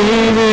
David.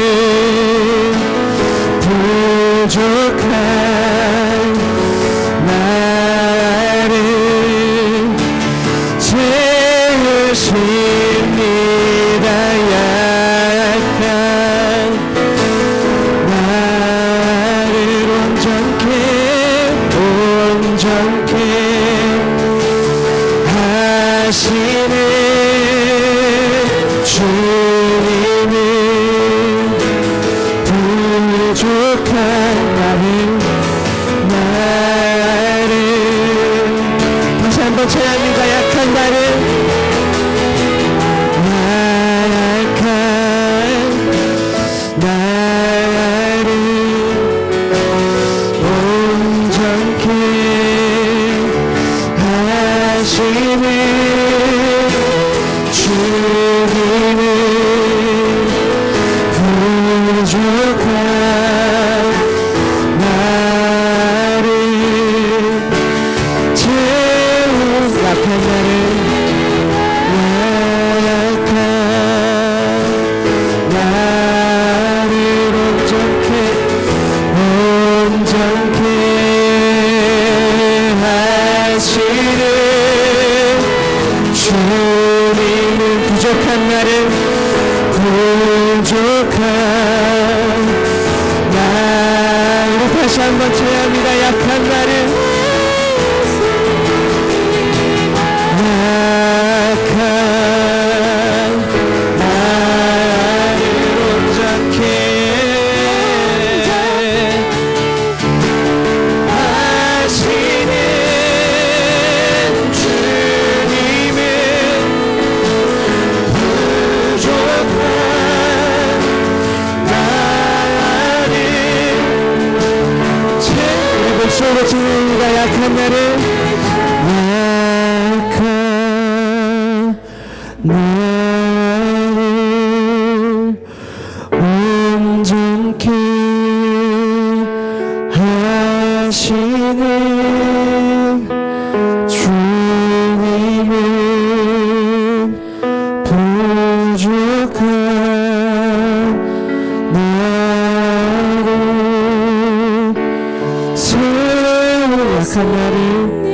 Almighty.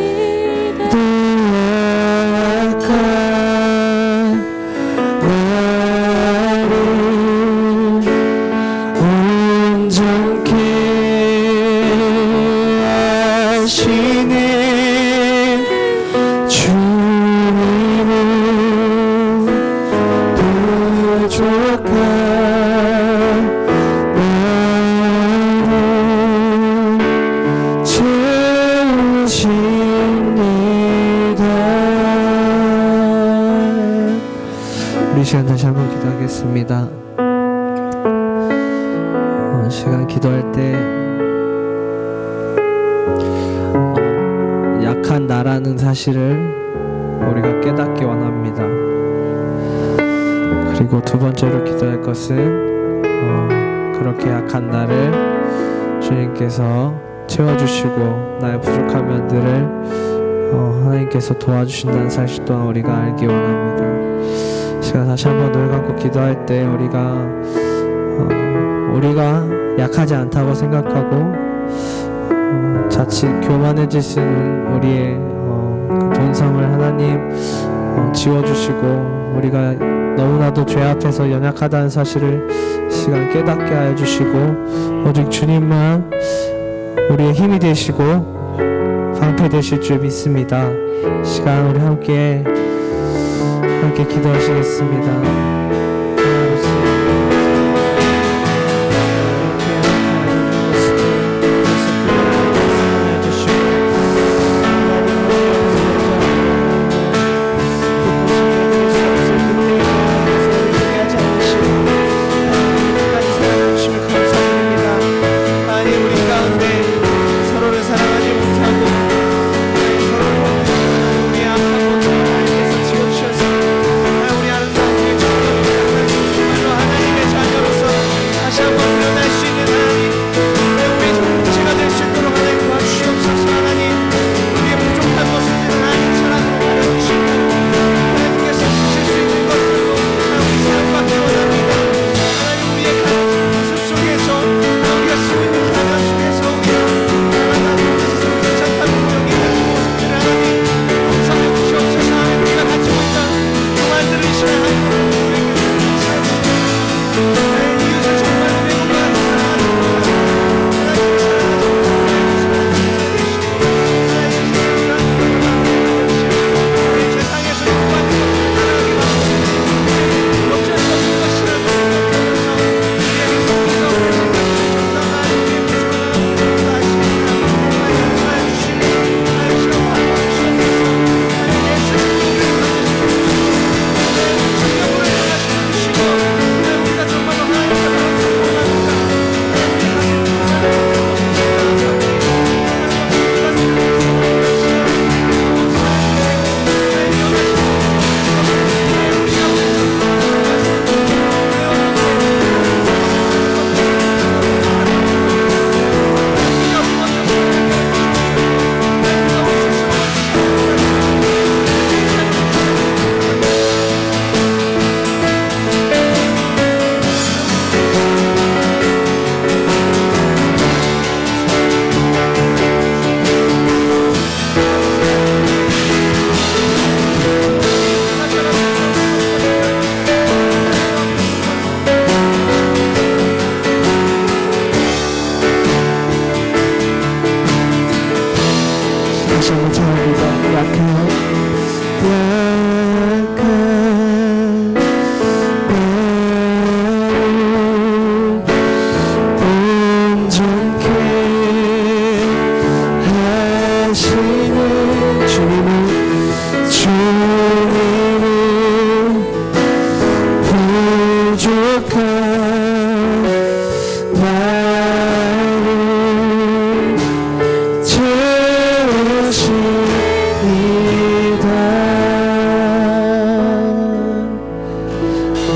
우리 시간 다시 한번 기도하겠습니다. 어, 시간 기도할 때 어, 약한 나라는 사실을 우리가 깨닫기 원합니다. 그리고 두 번째로 기도할 것은 어, 그렇게 약한 나를 주님께서 채워주시고 나의 부족한 면들을 어, 하나님께서 도와주신다는 사실 또한 우리가 알기 원합니다. 제가 다시 한번 눈을 감고 기도할 때 우리가 어, 우리가 약하지 않다고 생각하고 어, 자칫 교만해질 수 있는 우리의 어, 그 본성을 하나님 어, 지워주시고 우리가 너무나도 죄 앞에서 연약하다는 사실을 시간 깨닫게 하여 주시고 오직 주님만 우리의 힘이 되시고 방패 되실 줄 믿습니다. 시간 우리 함께 기도하시겠습니다.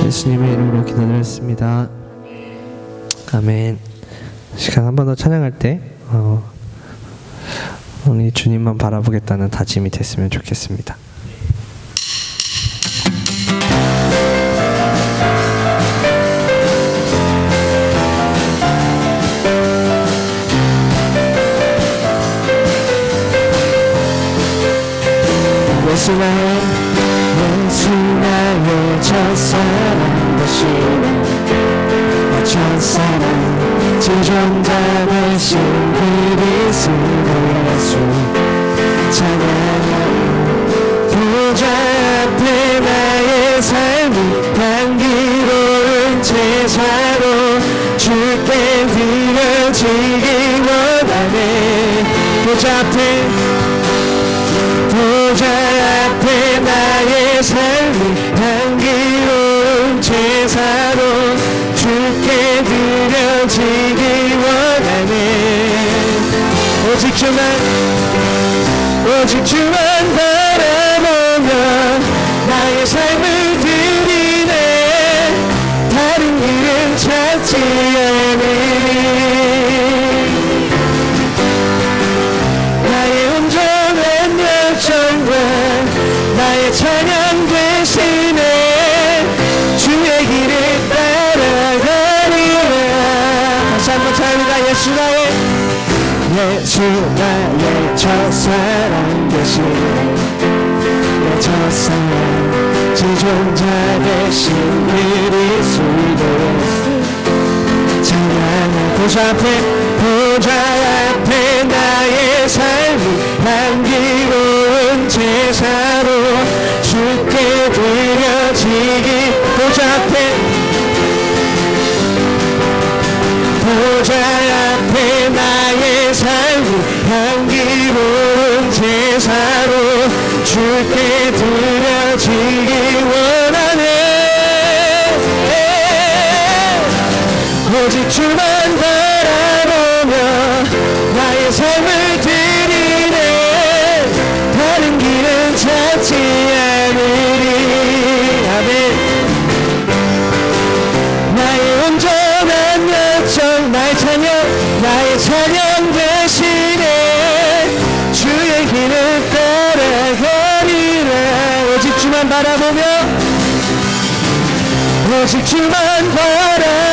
예수님의 이름으로 기도드렸습니다. 아멘. 시간 한 번 더 찬양할 때 어, 우리 주님만 바라보겠다는 다짐이 됐으면 좋겠습니다. 예수 나의 예수 나의 첫사 되시는 어촌 사랑 지존자 되신 그리스도 예수 찬양하며 부자 앞에 나의 삶이 향기로운 제사로 주께 드려지기 원하네. 첫사랑 되신 내 첫사랑 지존자 되신 그리스도 찬양의 보좌 앞에 보좌 앞에 나의 삶이 향기로운 제사로 주께 주만 바라보며 오직 주만 바라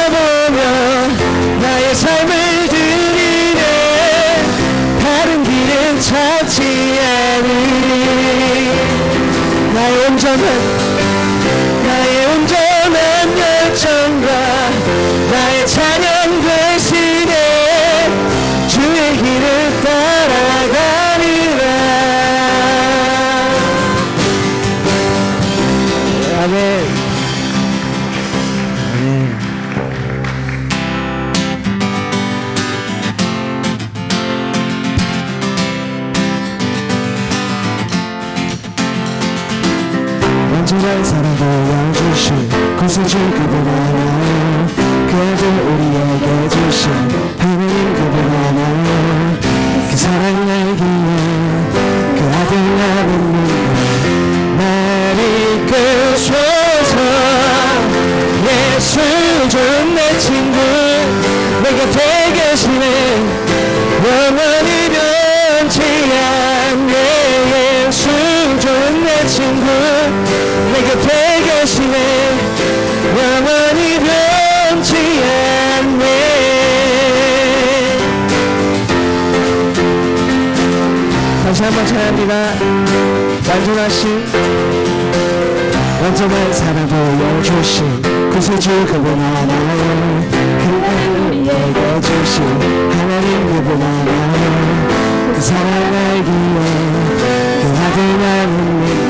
진정한 사랑도 양주시 그 수준 그분 아니야. 그아들 영원히 변치 않네? 다시 한번 찬양합니다. 완전하신 완전한 사랑 보여주신 구세주 그분 하나요 그 아들 우리에게 주신 하나님 그분 하나요 그 사랑 알기에 그 아들 나는 믿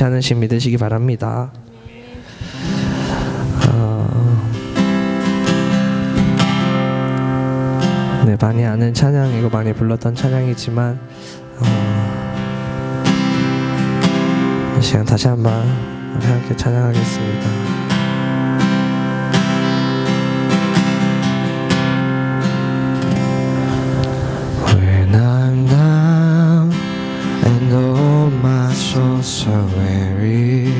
괜찮으신 믿으시기 바랍니다. 어, 네, 많이 아는 찬양이고 많이 불렀던 찬양이지만 어, 이 시간 다시 한번 함께 찬양하겠습니다. and the vessel so weary.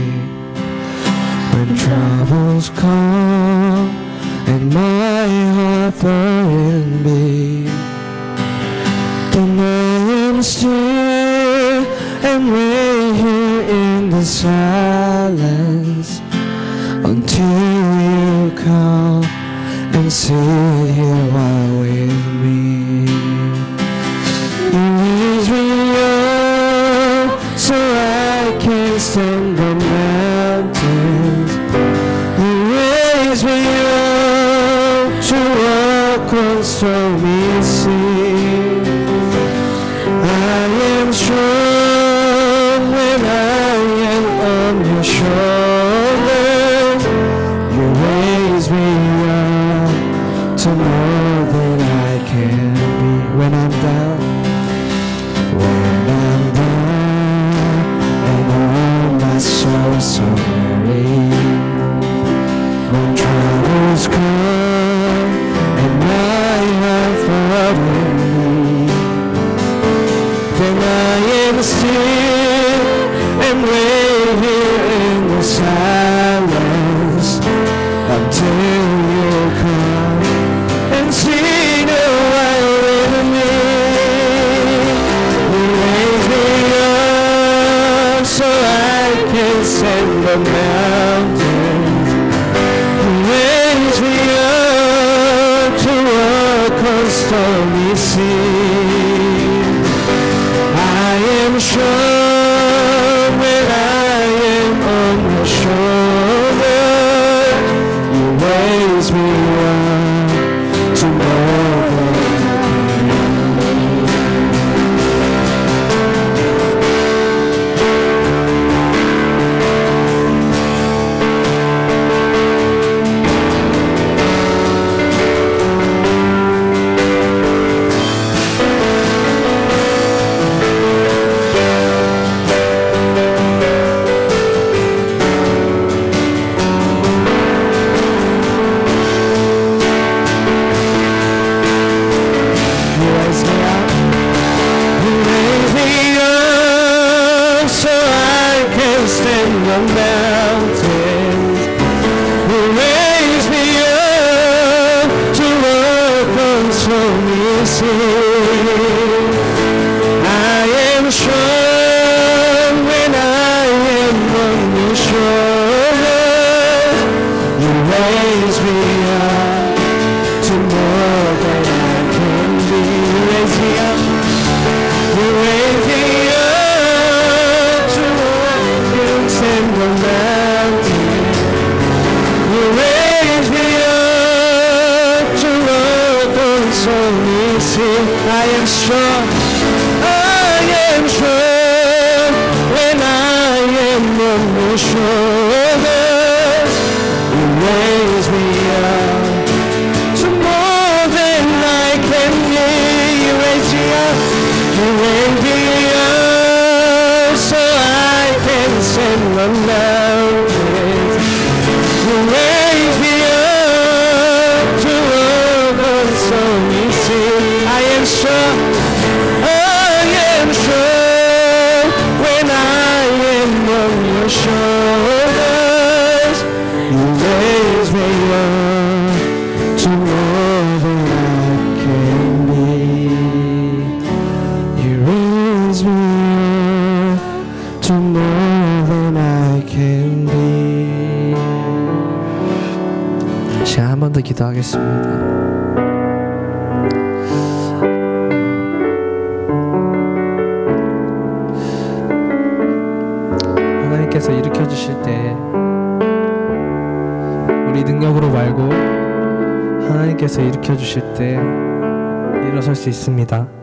When troubles come and my heart burden me. me staying on there so easy. I am strong. I am strong when I am on your shoulders. You raise me 기도하겠습니다. 하나님께서 일으켜 주실 때 우리 능력으로 말고 하나님께서 일으켜 주실 때 일어설 수 있습니다.